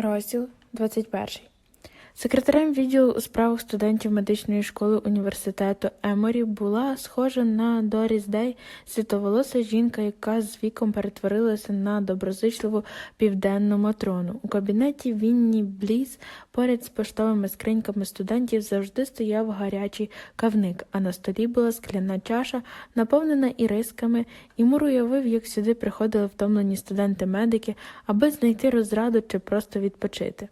Розділ 21. Секретарем відділу у справах студентів медичної школи університету Еморі була схожа на Доріс Дей світоволоса жінка, яка з віком перетворилася на доброзичливу південну матрону. У кабінеті Вінні Бліз поряд з поштовими скриньками студентів завжди стояв гарячий кавник, а на столі була скляна чаша, наповнена ірисками, і Мур уявив, як сюди приходили втомлені студенти-медики, аби знайти розраду чи просто відпочити.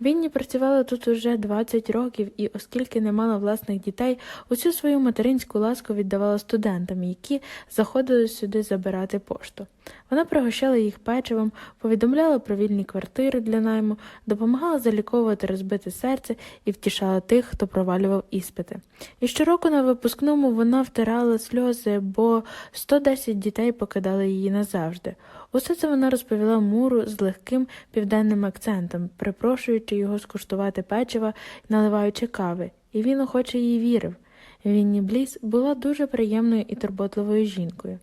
Вінні працювала тут уже 20 років і, оскільки не мала власних дітей, усю свою материнську ласку віддавала студентам, які заходили сюди забирати пошту. Вона пригощала їх печивом, повідомляла про вільні квартири для найму, допомагала заліковувати розбите серце і втішала тих, хто провалював іспити. І щороку на випускному вона втирала сльози, бо 110 дітей покидали її назавжди. Усе це вона розповіла Муру з легким південним акцентом, припрошуючи його скуштувати печива і наливаючи кави, і він охоче їй вірив. Вінні Бліс була дуже приємною і турботливою жінкою.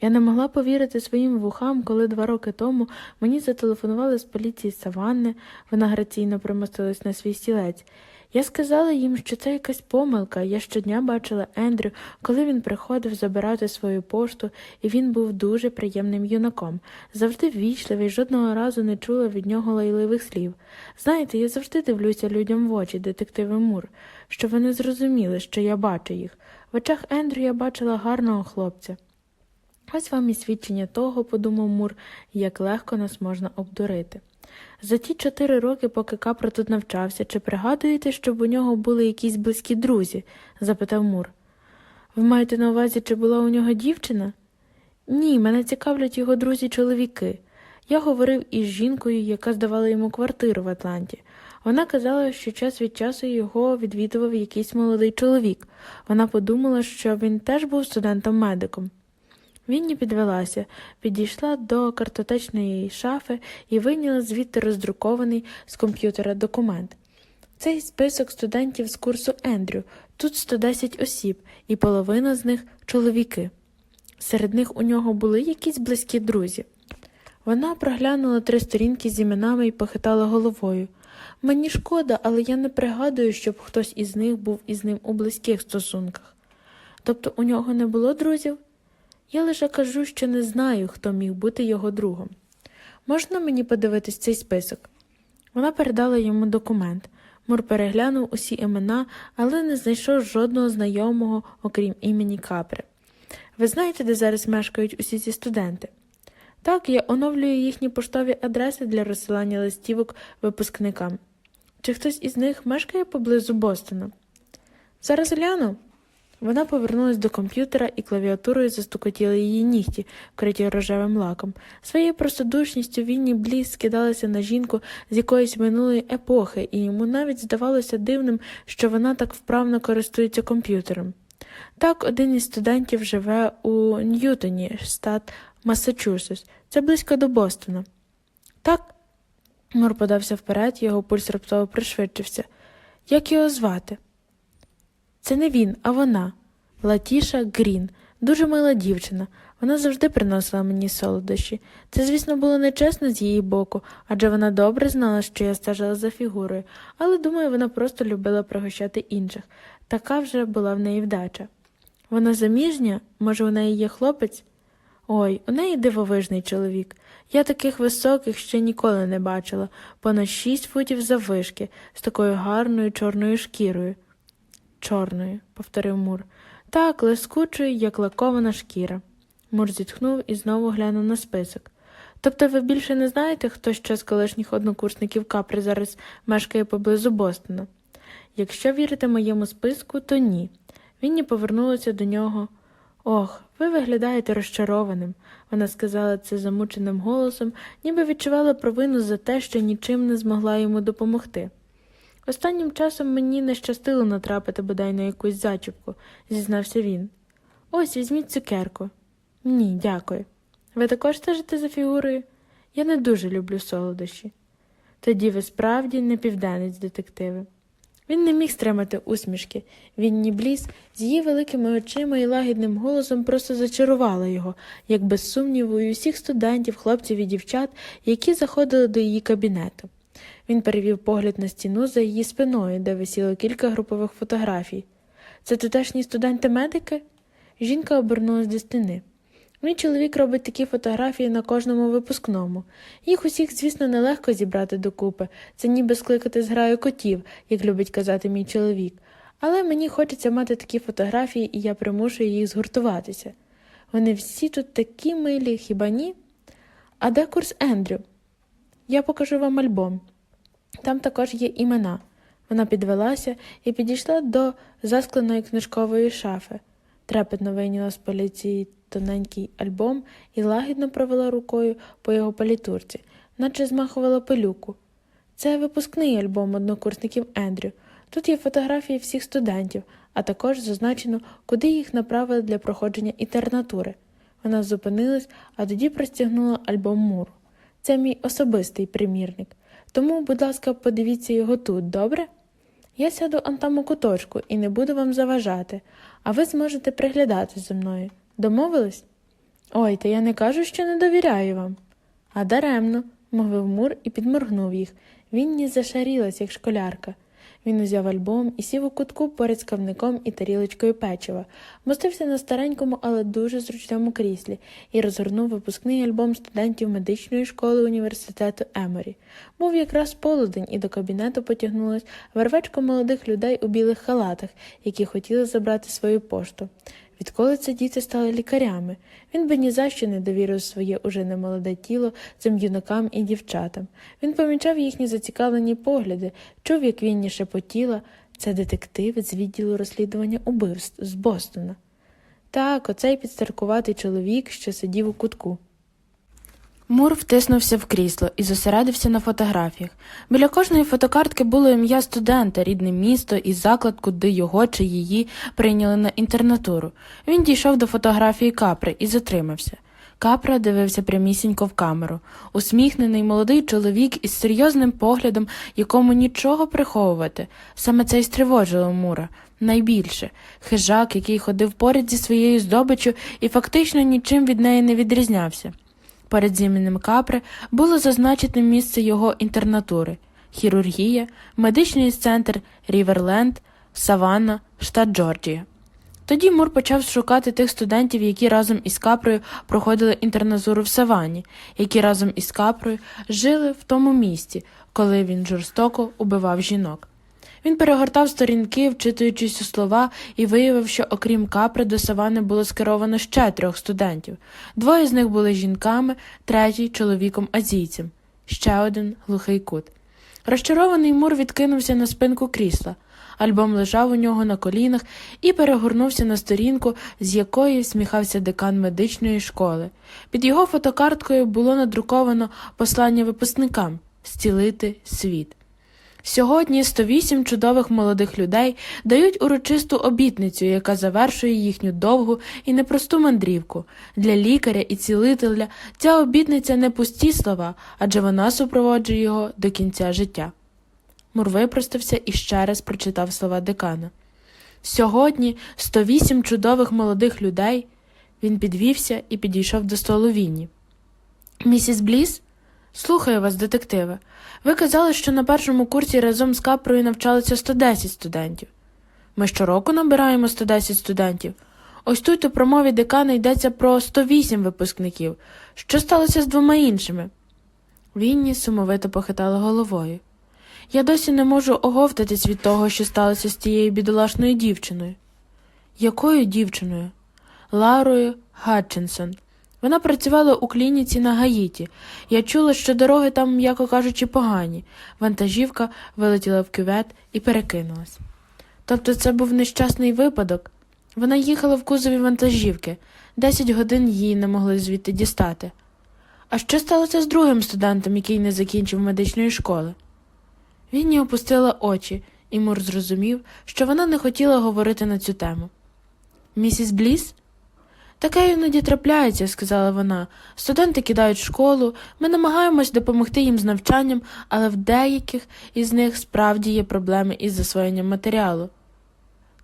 Я не могла повірити своїм вухам, коли два роки тому мені зателефонували з поліції Саванни, вона граційно примостилась на свій стілець. Я сказала їм, що це якась помилка. Я щодня бачила Ендрю, коли він приходив забирати свою пошту, і він був дуже приємним юнаком, завжди ввічливий, жодного разу не чула від нього лайливих слів. Знаєте, я завжди дивлюся людям в очі, детективи Мур, щоб вони зрозуміли, що я бачу їх. В очах Ендрю я бачила гарного хлопця. Ось вам і свідчення того, подумав Мур, як легко нас можна обдурити. За ті чотири роки, поки Капро тут навчався, чи пригадуєте, щоб у нього були якісь близькі друзі? запитав Мур. Ви маєте на увазі, чи була у нього дівчина? Ні, мене цікавлять його друзі-чоловіки. Я говорив із жінкою, яка здавала йому квартиру в Атланті. Вона казала, що час від часу його відвідував якийсь молодий чоловік. Вона подумала, що він теж був студентом-медиком. Вінні підвелася, підійшла до картотечної шафи і вийняла звідти роздрукований з комп'ютера документ. Цей список студентів з курсу Ендрю. Тут 110 осіб, і половина з них чоловіки. Серед них у нього були якісь близькі друзі. Вона проглянула три сторінки з іменами і похитала головою. Мені шкода, але я не пригадую, щоб хтось із них був із ним у близьких стосунках. Тобто у нього не було друзів? Я лише кажу, що не знаю, хто міг бути його другом. Можна мені подивитись цей список? Вона передала йому документ. Мур переглянув усі імена, але не знайшов жодного знайомого, окрім імені Капри. Ви знаєте, де зараз мешкають усі ці студенти? Так, я оновлюю їхні поштові адреси для розсилання листівок випускникам. Чи хтось із них мешкає поблизу Бостона? Зараз гляну. Вона повернулась до комп'ютера і клавіатурою застукотіли її нігті, вкриті рожевим лаком. Своєю простодушністю Вінні Бліс скидалася на жінку з якоїсь минулої епохи, і йому навіть здавалося дивним, що вона так вправно користується комп'ютером. Так, один із студентів живе у Ньютоні, штат Массачусетс. Це близько до Бостона. Так. Мур подався вперед, його пульс раптово пришвидшився. Як його звати? Це не він, а вона. Латіша Грін, дуже мила дівчина. Вона завжди приносила мені солодощі. Це, звісно, було нечесно з її боку, адже вона добре знала, що я стежила за фігурою, але думаю, вона просто любила пригощати інших. Така вже була в неї вдача. Вона заміжня? Може, у неї є хлопець? Ой, у неї дивовижний чоловік. Я таких високих ще ніколи не бачила, понад шість футів заввишки, з такою гарною чорною шкірою. Чорною, повторив Мур. Так, лискучою, як лакована шкіра. Мур зітхнув і знову глянув на список. Тобто ви більше не знаєте, хто ще з колишніх однокурсників Капри зараз мешкає поблизу Бостона? Якщо вірите моєму списку, то ні. Вінні повернулася до нього. Ох, ви виглядаєте розчарованим, вона сказала це замученим голосом, ніби відчувала провину за те, що нічим не змогла йому допомогти. Останнім часом мені не щастило натрапити бодай на якусь зачіпку, зізнався він. Ось візьміть цукерку. Ні, дякую. Ви також стежите за фігурою? Я не дуже люблю солодощі. Тоді ви справді не південець, детективи. Він не міг стримати усмішки. Він бліз з її великими очима і лагідним голосом просто зачарувала його, як без сумніву, і усіх студентів, хлопців і дівчат, які заходили до її кабінету. Він перевів погляд на стіну за її спиною, де висіло кілька групових фотографій. Це тутешні студенти-медики? Жінка обернулась до стіни. Мій чоловік робить такі фотографії на кожному випускному. Їх усіх, звісно, нелегко зібрати докупи. Це ніби скликати зграю котів, як любить казати мій чоловік. Але мені хочеться мати такі фотографії, і я примушую їх згуртуватися. Вони всі тут такі милі, хіба ні? А де курс Ендрю? Я покажу вам альбом. Там також є імена. Вона підвелася і підійшла до заскленої книжкової шафи. Трепетно вийняла з поліції тоненький альбом і лагідно провела рукою по його палітурці, наче змахувала пилюку. Це випускний альбом однокурсників Ендрю. Тут є фотографії всіх студентів, а також зазначено, куди їх направили для проходження інтернатури. Вона зупинилась, а тоді простягнула альбом Муру. Це мій особистий примірник. Тому, будь ласка, подивіться його тут, добре? Я сяду Антаму куточку і не буду вам заважати, а ви зможете приглядати за мною. Домовились? Ой, та я не кажу, що не довіряю вам. А даремно, мовив Мур і підморгнув їх. Вінні зашарілась, як школярка. Він узяв альбом і сів у кутку поряд з кавником і тарілочкою печива, мостився на старенькому, але дуже зручному кріслі і розгорнув випускний альбом студентів медичної школи університету Еморі. Був якраз полудень, і до кабінету потягнулось вервечко молодих людей у білих халатах, які хотіли забрати свою пошту. Відколи це діти стали лікарями, він би ні за що не довірив своє уже немолоде тіло цим юнакам і дівчатам. Він помічав їхні зацікавлені погляди, чув, як Вінні шепотіла це детектив з відділу розслідування убивств з Бостона. Так, оцей підстаркуватий чоловік, що сидів у кутку. Мур втиснувся в крісло і зосередився на фотографіях. Біля кожної фотокартки було ім'я студента, рідне місто і заклад, куди його чи її прийняли на інтернатуру. Він дійшов до фотографії капри і затримався. Капра дивився прямісінько в камеру. Усміхнений молодий чоловік із серйозним поглядом, якому нічого приховувати. Саме це й стривожило Мура. Найбільше хижак, який ходив поряд зі своєю здобиччю і фактично нічим від неї не відрізнявся. Перед зіменем капри було зазначено місце його інтернатури хірургія, медичний центр Ріверленд, Саванна, штат Джорджія. Тоді Мур почав шукати тих студентів, які разом із капрою проходили інтернатуру в Саванні, які разом із капрою жили в тому місті, коли він жорстоко убивав жінок. Він перегортав сторінки, вчитуючись у слова, і виявив, що окрім капри до савани було скеровано ще трьох студентів. Двоє з них були жінками, третій чоловіком азійцем, ще один глухий кут. Розчарований Мур відкинувся на спинку крісла. Альбом лежав у нього на колінах і перегорнувся на сторінку, з якої всміхався декан медичної школи. Під його фотокарткою було надруковано послання випускникам зцілити світ. Сьогодні 108 чудових молодих людей дають урочисту обітницю, яка завершує їхню довгу і непросту мандрівку. Для лікаря і цілителя ця обітниця не пусті слова, адже вона супроводжує його до кінця життя. Мур випростався і ще раз прочитав слова декана. Сьогодні 108 чудових молодих людей. Він підвівся і підійшов до столу Вінні. Місіс Бліс? Слухаю вас, детективе. Ви казали, що на першому курсі разом з капрою навчалися 110 студентів. Ми щороку набираємо 110 студентів. Ось тут у промові декана йдеться про 108 випускників. Що сталося з двома іншими? Вінні сумовито похитала головою. Я досі не можу оговтатись від того, що сталося з тією бідолашною дівчиною. Якою дівчиною? Ларою Гатчинсон. Вона працювала у клініці на Гаїті. Я чула, що дороги там, м'яко кажучи, погані. Вантажівка вилетіла в кювет і перекинулась. Тобто це був нещасний випадок. Вона їхала в кузові вантажівки, десять годин її не могли звідти дістати. А що сталося з другим студентом, який не закінчив медичної школи? Вінні опустила очі, і Мур зрозумів, що вона не хотіла говорити на цю тему. Місіс Бліс? Таке іноді трапляється, сказала вона. Студенти кидають школу, ми намагаємось допомогти їм з навчанням, але в деяких із них справді є проблеми із засвоєнням матеріалу.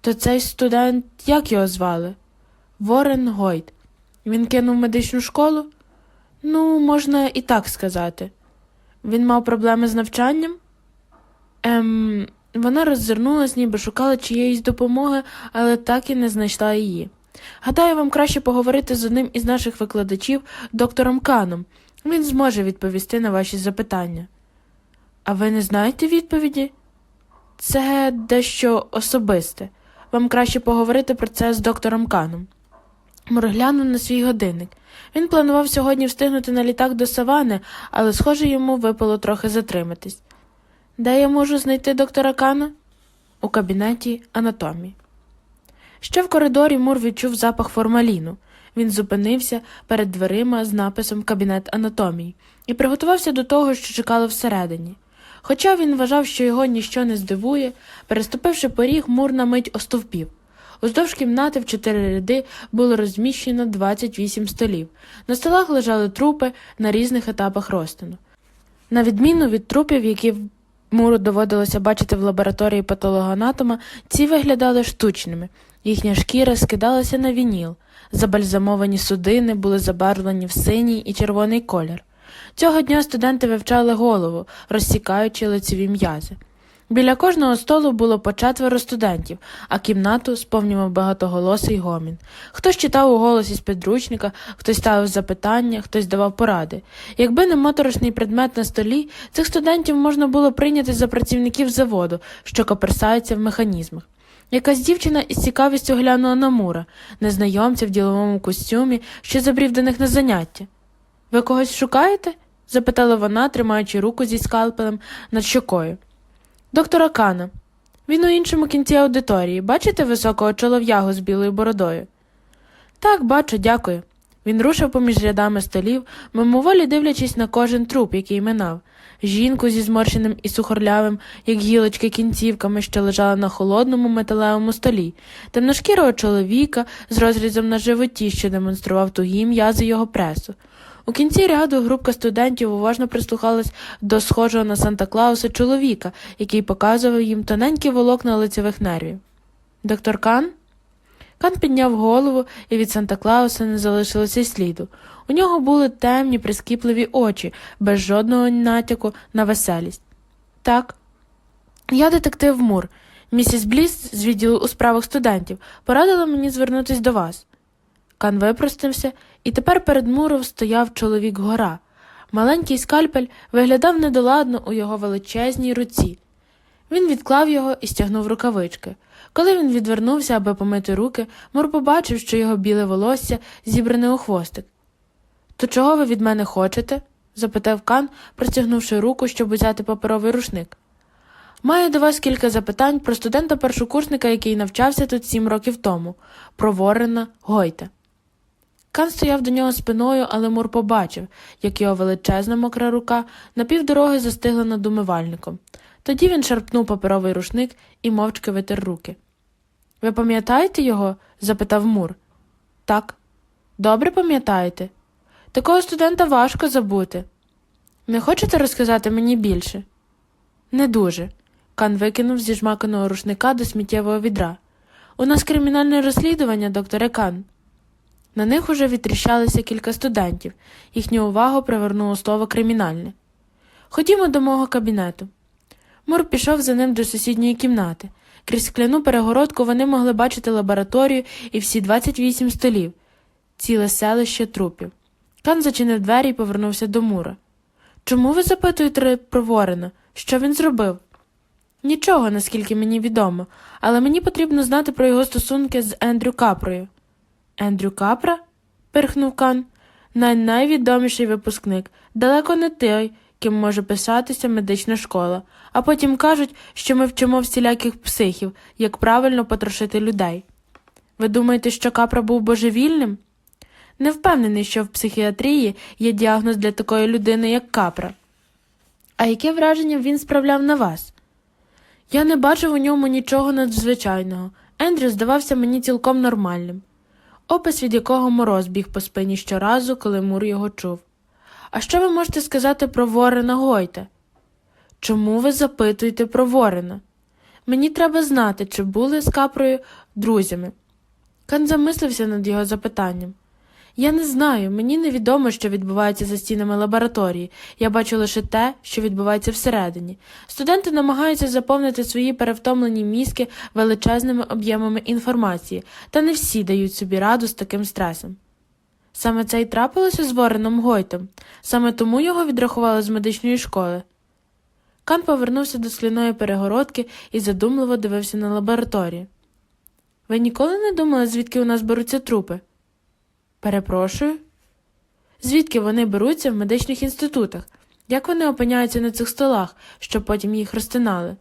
То цей студент, як його звали? Ворен Гойт. Він кинув медичну школу? Ну, можна і так сказати. Він мав проблеми з навчанням? Ем, вона роззирнулась, ніби шукала чиєїсь допомоги, але так і не знайшла її. Гадаю, вам краще поговорити з одним із наших викладачів, доктором Каном. Він зможе відповісти на ваші запитання. А ви не знаєте відповіді? Це дещо особисте. Вам краще поговорити про це з доктором Каном. Мур глянув на свій годинник. Він планував сьогодні встигнути на літак до Савани, але, схоже, йому випало трохи затриматись. Де я можу знайти доктора Кана? У кабінеті анатомії. Ще в коридорі Мур відчув запах формаліну. Він зупинився перед дверима з написом Кабінет анатомії і приготувався до того, що чекало всередині. Хоча він вважав, що його ніщо не здивує, переступивши поріг, Мур на мить остовпів. Уздовж кімнати в чотири ряди було розміщено 28 столів. На столах лежали трупи на різних етапах розтину. На відміну від трупів, які Муру доводилося бачити в лабораторії патологоанатома, ці виглядали штучними. Їхня шкіра скидалася на вініл. Забальзамовані судини були забарвлені в синій і червоний колір. Цього дня студенти вивчали голову, розсікаючи лицеві м'язи. Біля кожного столу було по четверо студентів, а кімнату сповнював багатоголосий гомін. Хтось читав у голос із підручника, хтось ставив запитання, хтось давав поради. Якби не моторошний предмет на столі, цих студентів можна було прийняти за працівників заводу, що коперсаються в механізмах. Якась дівчина із цікавістю глянула на Мура, незнайомця в діловому костюмі, що забрів до них на заняття. Ви когось шукаєте? запитала вона, тримаючи руку зі скалпелем над щокою. Доктора Кана. Він у іншому кінці аудиторії. Бачите високого чолов'ягу з білою бородою? Так, бачу, дякую. Він рушив поміж рядами столів, мимоволі дивлячись на кожен труп, який минав, жінку зі зморщеним і сухорлявим, як гілочки кінцівками, що лежала на холодному металевому столі, темношкірого чоловіка з розрізом на животі, що демонстрував тугі м'язи його пресу. У кінці ряду групка студентів уважно прислухалась до схожого на Санта Клауса чоловіка, який показував їм тоненькі волокна лицевих нервів. Доктор Кан? Кан підняв голову, і від Санта Клауса не залишилося сліду. У нього були темні, прискіпливі очі, без жодного натяку на веселість. Так, я детектив Мур. Місіс Бліс з відділу у справах студентів порадила мені звернутися до вас. Кан випростився, і тепер перед Муром стояв чоловік гора. Маленький скальпель виглядав недоладно у його величезній руці. Він відклав його і стягнув рукавички. Коли він відвернувся, аби помити руки, Мур побачив, що його біле волосся зібране у хвостик. То чого ви від мене хочете? запитав Кан, простягнувши руку, щоб узяти паперовий рушник. Маю до вас кілька запитань про студента першокурсника, який навчався тут сім років тому, про Ворена Гойта. Кан стояв до нього спиною, але Мур побачив, як його величезна мокра рука на півдороги застигла над умивальником. Тоді він шарпнув паперовий рушник і мовчки витер руки. Ви пам'ятаєте його? запитав Мур. Так. Добре пам'ятаєте? Такого студента важко забути. Не хочете розказати мені більше? Не дуже. Кан викинув зі жмаканого рушника до сміттєвого відра. У нас кримінальне розслідування, докторе Кан. На них уже відтріщалися кілька студентів, їхню увагу привернуло слово кримінальне. Ходімо до мого кабінету. Мур пішов за ним до сусідньої кімнати. Крізь скляну перегородку вони могли бачити лабораторію і всі 28 столів, ціле селище трупів. Кан зачинив двері і повернувся до Мура. Чому ви запитуєте про Ворена? Що він зробив? Нічого, наскільки мені відомо, але мені потрібно знати про його стосунки з Ендрю Капрою. Ендрю Капра? пирхнув Кан. Най найвідоміший випускник, далеко не той, ким може писатися медична школа, а потім кажуть, що ми вчимо всіляких психів, як правильно потрошити людей. Ви думаєте, що Капра був божевільним? Не впевнений, що в психіатрії є діагноз для такої людини, як Капра. А яке враження він справляв на вас? Я не бачив у ньому нічого надзвичайного. Ендрю здавався мені цілком нормальним. Опис, від якого мороз біг по спині щоразу, коли Мур його чув. А що ви можете сказати про Ворена Гойта? Чому ви запитуєте про Ворена? Мені треба знати, чи були з капрою друзями. Кан замислився над його запитанням. Я не знаю, мені невідомо, що відбувається за стінами лабораторії. Я бачу лише те, що відбувається всередині. Студенти намагаються заповнити свої перевтомлені мізки величезними об'ємами інформації, та не всі дають собі раду з таким стресом. Саме це й трапилося з Вореном Гойтом, саме тому його відрахували з медичної школи. Кан повернувся до скляної перегородки і задумливо дивився на лабораторію. Ви ніколи не думали, звідки у нас беруться трупи? Перепрошую. Звідки вони беруться в медичних інститутах? Як вони опиняються на цих столах, щоб потім їх розтинали?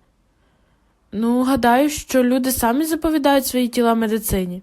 Ну, гадаю, що люди самі заповідають свої тіла медицині.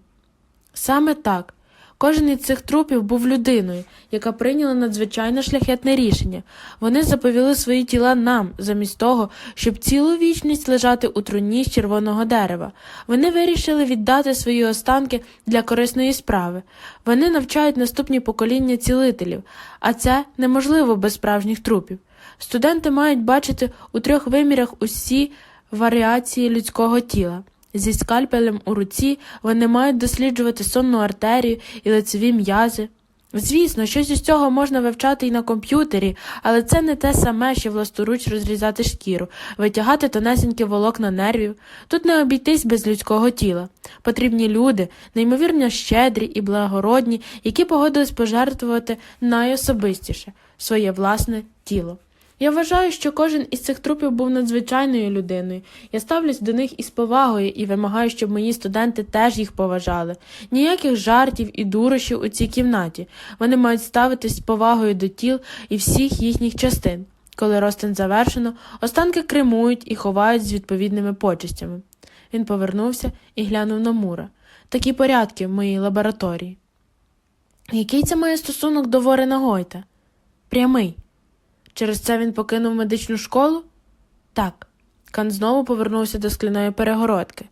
Саме так. Кожен із цих трупів був людиною, яка прийняла надзвичайно шляхетне рішення. Вони заповіли свої тіла нам, замість того, щоб цілу вічність лежати у труні з червоного дерева. Вони вирішили віддати свої останки для корисної справи. Вони навчають наступні покоління цілителів, а це неможливо без справжніх трупів. Студенти мають бачити у трьох вимірах усі варіації людського тіла. Зі скальпелем у руці вони мають досліджувати сонну артерію і лицеві м'язи. Звісно, щось із цього можна вивчати і на комп'ютері, але це не те саме, що власноруч розрізати шкіру, витягати тонесенькі волокна нервів. Тут не обійтись без людського тіла. Потрібні люди, неймовірно щедрі і благородні, які погодились пожертвувати найособистіше своє власне тіло. Я вважаю, що кожен із цих трупів був надзвичайною людиною. Я ставлюсь до них із повагою і вимагаю, щоб мої студенти теж їх поважали. Ніяких жартів і дурощів у цій кімнаті. Вони мають ставитись з повагою до тіл і всіх їхніх частин. Коли розтин завершено, останки кремують і ховають з відповідними почестями. Він повернувся і глянув на Мура. Такі порядки в моїй лабораторії. Який це має стосунок до Ворена Гойта? Прямий. Через це він покинув медичну школу? Так. Кан знову повернувся до скляної перегородки.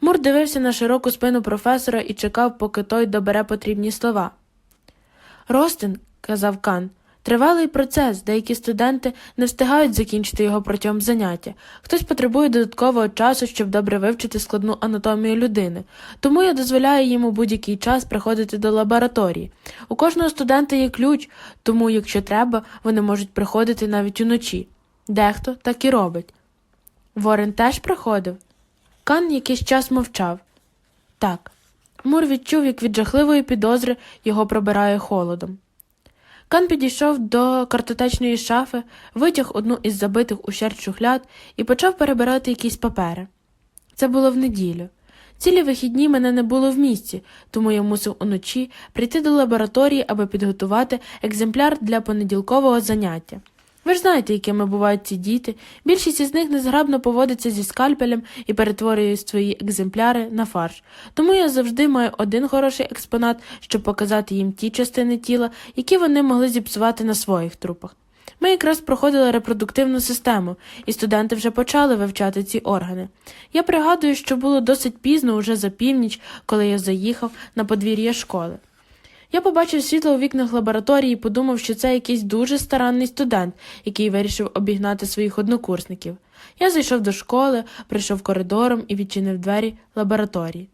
Мур дивився на широку спину професора і чекав, поки той добере потрібні слова. Ростин, казав Кан, тривалий процес, деякі студенти не встигають закінчити його протягом заняття. Хтось потребує додаткового часу, щоб добре вивчити складну анатомію людини, тому я дозволяю їм у будь-який час приходити до лабораторії. У кожного студента є ключ, тому, якщо треба, вони можуть приходити навіть уночі. Дехто так і робить. Ворен теж приходив. Кан якийсь час мовчав. Так. Мур відчув, як від жахливої підозри його пробирає холодом. Кан підійшов до картотечної шафи, витяг одну із забитих ущерть шухляд і почав перебирати якісь папери. Це було в неділю. Цілі вихідні мене не було в місті, тому я мусив уночі прийти до лабораторії, аби підготувати екземпляр для понеділкового заняття. Ви ж знаєте, якими бувають ці діти. Більшість із них незграбно поводиться зі скальпелем і перетворює свої екземпляри на фарш. Тому я завжди маю один хороший експонат, щоб показати їм ті частини тіла, які вони могли зіпсувати на своїх трупах. Ми якраз проходили репродуктивну систему, і студенти вже почали вивчати ці органи. Я пригадую, що було досить пізно, уже за північ, коли я заїхав на подвір'я школи. Я побачив світло у вікнах лабораторії і подумав, що це якийсь дуже старанний студент, який вирішив обігнати своїх однокурсників. Я зайшов до школи, прийшов коридором і відчинив двері лабораторії.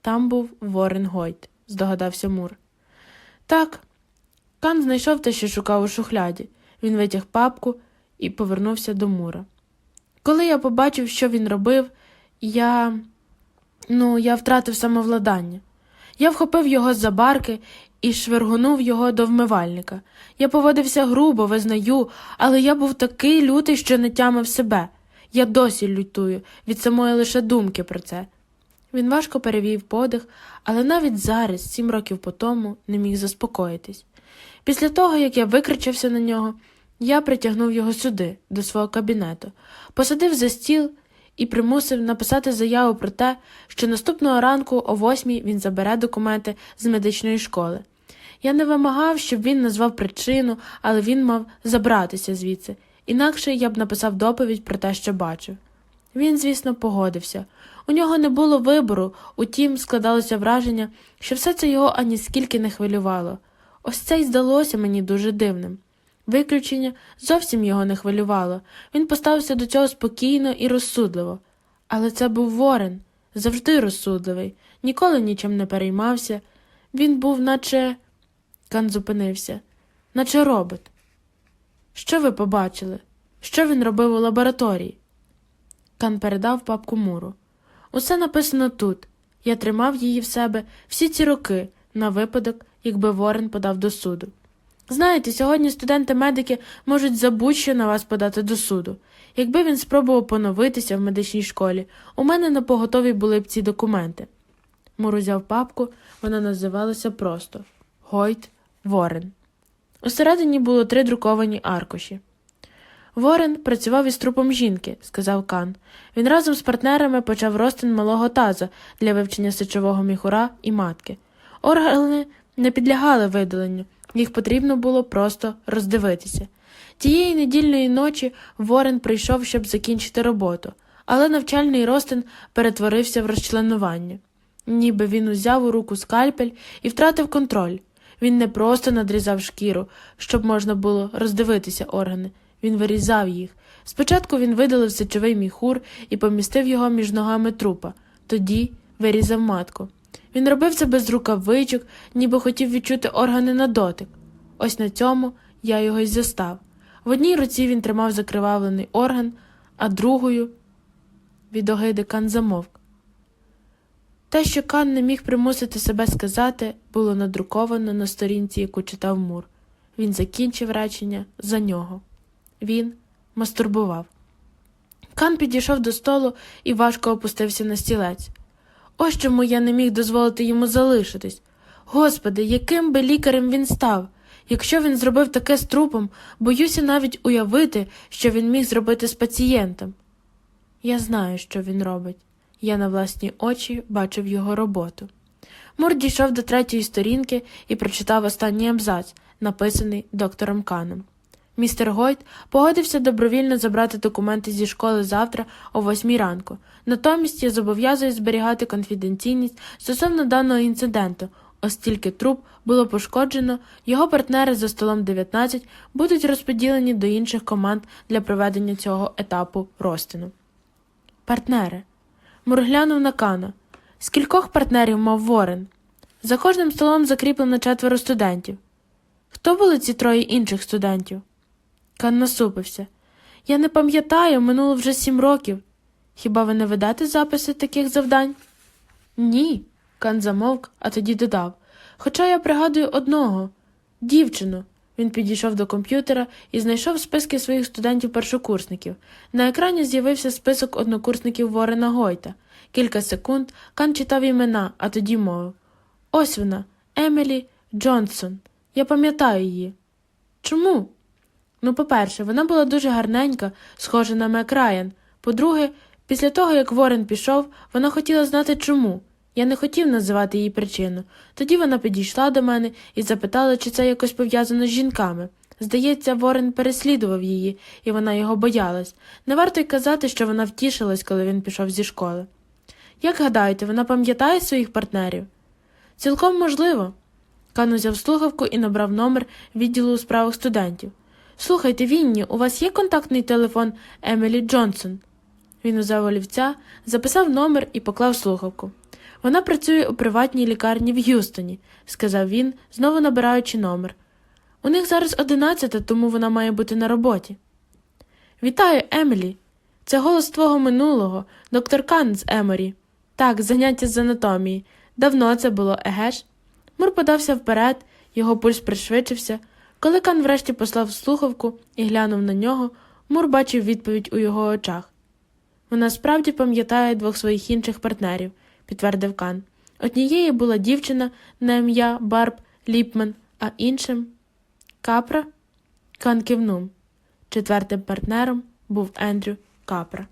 Там був Ворен Гойт, здогадався Мур. Так, Кан знайшов те, що шукав у шухляді. Він витяг папку і повернувся до Мура. Коли я побачив, що він робив, я. ну, я втратив самовладання. Я вхопив його за барки і швиргонув його до вмивальника. Я поводився грубо, визнаю, але я був такий лютий, що не тямив себе. Я досі лютую від самої лише думки про це. Він важко перевів подих, але навіть зараз, сім років по тому, не міг заспокоїтись. Після того, як я викричався на нього, я притягнув його сюди, до свого кабінету, посадив за стіл і примусив написати заяву про те, що наступного ранку о восьмій він забере документи з медичної школи. Я не вимагав, щоб він назвав причину, але він мав забратися звідси, інакше я б написав доповідь про те, що бачив. Він, звісно, погодився. У нього не було вибору, утім, складалося враження, що все це його аніскільки не хвилювало. Ось це й здалося мені дуже дивним. Виключення зовсім його не хвилювало. Він поставився до цього спокійно і розсудливо. Але це був Ворен, завжди розсудливий, ніколи нічим не переймався. Він був, наче Кан зупинився. Наче робот. Що ви побачили? Що він робив у лабораторії? Кан передав папку Муру. Усе написано тут. Я тримав її в себе всі ці роки на випадок, якби Ворен подав до суду. Знаєте, сьогодні студенти-медики можуть забудь-що на вас подати до суду. Якби він спробував поновитися в медичній школі, у мене на поготові були б ці документи. Мур узяв папку, вона називалася просто Гойт Ворен. Усередині було три друковані аркуші. Ворен працював із трупом жінки, сказав Кан. Він разом з партнерами почав розтин малого таза для вивчення сечового міхура і матки. Органи не підлягали видаленню, їх потрібно було просто роздивитися. Тієї недільної ночі Ворен прийшов, щоб закінчити роботу, але навчальний розтин перетворився в розчленування. Ніби він узяв у руку скальпель і втратив контроль. Він не просто надрізав шкіру, щоб можна було роздивитися органи, він вирізав їх. Спочатку він видалив сечовий міхур і помістив його між ногами трупа, тоді вирізав матку. Він робив це без рукавичок, ніби хотів відчути органи на дотик. Ось на цьому я його й застав. В одній руці він тримав закривавлений орган, а другою від огиди Кан замовк. Те, що Кан не міг примусити себе сказати, було надруковано на сторінці, яку читав Мур. Він закінчив речення за нього. Він мастурбував. Кан підійшов до столу і важко опустився на стілець. Ось чому я не міг дозволити йому залишитись. Господи, яким би лікарем він став? Якщо він зробив таке з трупом, боюся навіть уявити, що він міг зробити з пацієнтом. Я знаю, що він робить. Я на власні очі бачив його роботу. Мур дійшов до третьої сторінки і прочитав останній абзац, написаний доктором Каном. Містер Гойт погодився добровільно забрати документи зі школи завтра о восьмій ранку. Натомість я зобов'язую зберігати конфіденційність стосовно даного інциденту, оскільки труп було пошкоджено, його партнери за столом 19 будуть розподілені до інших команд для проведення цього етапу розтину. Партнери. Мур глянув на Кана. Скількох партнерів мав Ворен? За кожним столом закріплено четверо студентів. Хто були ці троє інших студентів? Кан насупився. Я не пам'ятаю, минуло вже сім років. Хіба ви не ведете записи таких завдань? Ні. Кан замовк, а тоді додав. Хоча я пригадую одного дівчину. Він підійшов до комп'ютера і знайшов списки своїх студентів-першокурсників. На екрані з'явився список однокурсників Ворена Гойта. Кілька секунд Кан читав імена, а тоді мовив Ось вона, Емілі Джонсон. Я пам'ятаю її. Чому? Ну, по-перше, вона була дуже гарненька, схожа на Мек Райан. По-друге, після того, як Ворен пішов, вона хотіла знати чому. Я не хотів називати їй причину. Тоді вона підійшла до мене і запитала, чи це якось пов'язано з жінками. Здається, Ворен переслідував її, і вона його боялась. Не варто й казати, що вона втішилась, коли він пішов зі школи. Як гадаєте, вона пам'ятає своїх партнерів? Цілком можливо. Кан узяв слухавку і набрав номер відділу у справах студентів. Слухайте, Вінні, у вас є контактний телефон Емілі Джонсон? Він узяв олівця, записав номер і поклав слухавку. Вона працює у приватній лікарні в Г'юстоні, сказав він, знову набираючи номер. У них зараз одинадцята, тому вона має бути на роботі. Вітаю, Емілі. Це голос твого минулого, доктор Кан з Еморі. Так, заняття з анатомії. Давно це було, егеш? Мур подався вперед, його пульс пришвидшився. Коли Кан врешті послав слухавку і глянув на нього, Мур бачив відповідь у його очах. Вона справді пам'ятає двох своїх інших партнерів, підтвердив Кан. Однією була дівчина на ім'я Барб Ліпман, а іншим Капра? Кан кивнув. Четвертим партнером був Ендрю Капра.